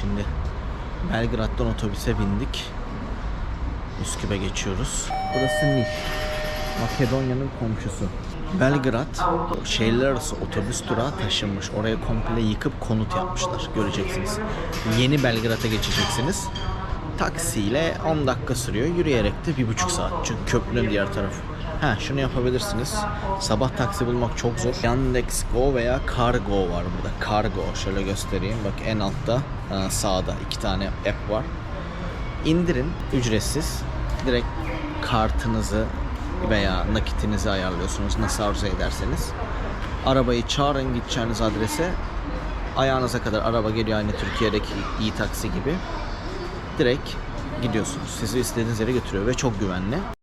şimdi. Belgrad'dan otobüse bindik. Üsküp'e geçiyoruz. Burası Niş. Makedonya'nın komşusu. Belgrad şehirler arası otobüs durağı taşınmış. Oraya komple yıkıp konut yapmışlar. Göreceksiniz. Yeni Belgrad'a geçeceksiniz. Taksiyle 10 dakika sürüyor. Yürüyerek de 1,5 saat. Çünkü köprünün diğer tarafı. Ha şunu yapabilirsiniz. Sabah taksi bulmak çok zor. Yandex Go veya Cargo var burada. Cargo şöyle göstereyim. Bak en altta e, sağda iki tane app var. İndirin ücretsiz. Direkt kartınızı veya nakitinizi ayarlıyorsunuz nasıl arzu ederseniz. Arabayı çağırın gideceğiniz adrese. Ayağınıza kadar araba geliyor aynı Türkiye'deki iyi taksi gibi. Direkt gidiyorsunuz. Sizi istediğiniz yere götürüyor ve çok güvenli.